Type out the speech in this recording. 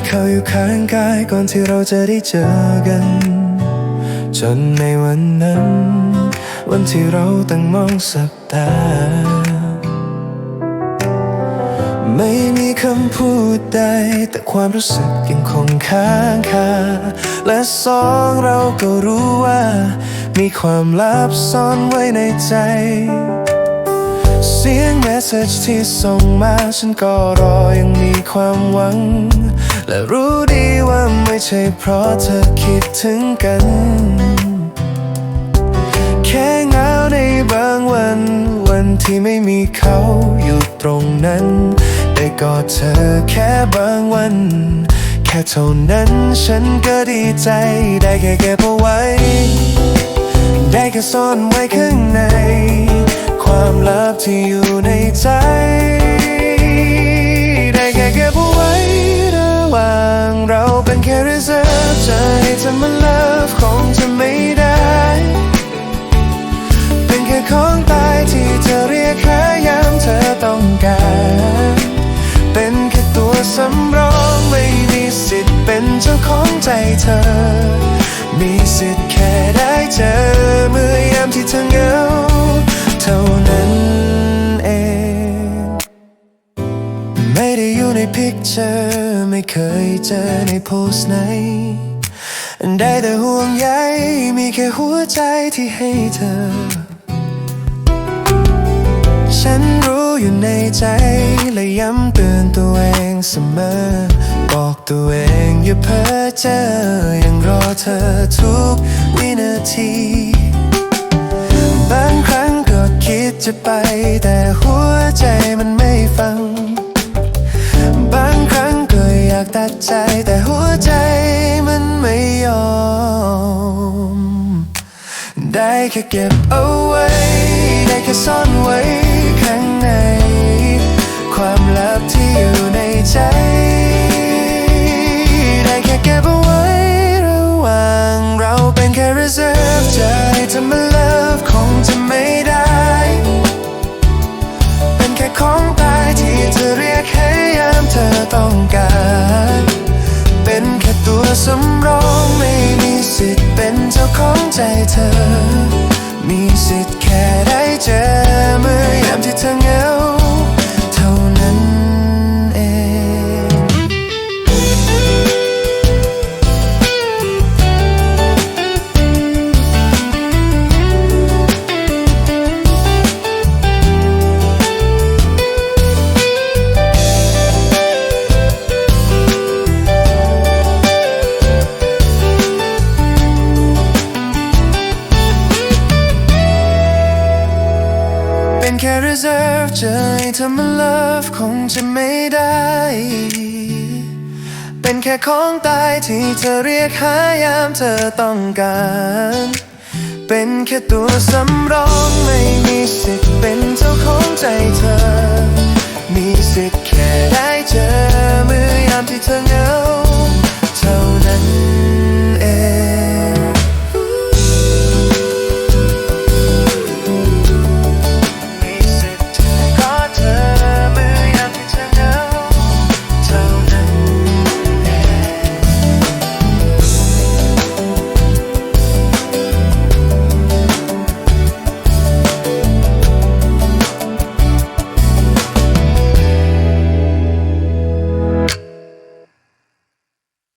มีเขาอยู่ข้างกายก่อนที่เราจะได้เจอกัน จนในวันนั้น วันที่เราตั้งมองสับตา ไม่มีคำพูดใด แต่ความรู้สึกยังคงค้างคา และสองเราก็รู้ว่า มีความลับซ่อนไว้ในใจเสียงเมสเซจที่ส่งมา ฉันก็รอยังมีความหวัง และรู้ดีว่าไม่ใช่เพราะเธอคิดถึงกัน แค่เหงาในบางวัน วันที่ไม่มีเขาอยู่ตรงนั้น ได้กอดเธอแค่บางวัน แค่เท่านั้นฉันก็ดีใจ ได้แค่เก็บเอาไว้ ได้แค่ซ่อนไว้ข้างใน ความลับที่อยู่ในใจ กา เป็นแค่ตัวสำรองไม่มีสิทธิ์เป็นเจ้าของใจเธอ มีสิทธิ์แค่ได้เจอเมื่อยามที่เธอเหงาเท่านั้นเอง ไม่ได้อยู่ในพิกเจอร์ไม่เคยเจอในโพสต์ไหนได้แต่ห่วงใยมีแค่หัวใจที่ให้เธอ อยู่ในใจ และย้ำเตือนตัวเองเสมอ บอกตัวเองอย่าเพ้อเจอยังรอเธอทุกวินาทีบางครั้งก็คิดจะไป แต่หัวใจมันไม่ฟัง บางครั้งก็อยากตัดใจ แต่หัวใจมันไม่ยอม ได้แค่เก็บเอาไว้ ได้แค่ซ่อนไว้ deserve ใจจะมา love คงจะไม่ได้ เป็นแค่ของตายที่เธอเรียกให้ยามเธอต้องการ เป็นแค่ตัวสำรองไม่มีสิทธิ์เป็นเจ้าของใจเธอ มีสิทธิ์ เป็นแค่ reserve จะให้เธอมา love คงจะไม่ได้ เป็นแค่ของตายที่เธอเรียกหายามเธอต้องการ เป็นแค่ตัวสำรองไม่มีสิทธิ์เป็นเจ้าของใจเธอ มีสิทธิ์แค่ได้เจอเมื่อยามที่เธอ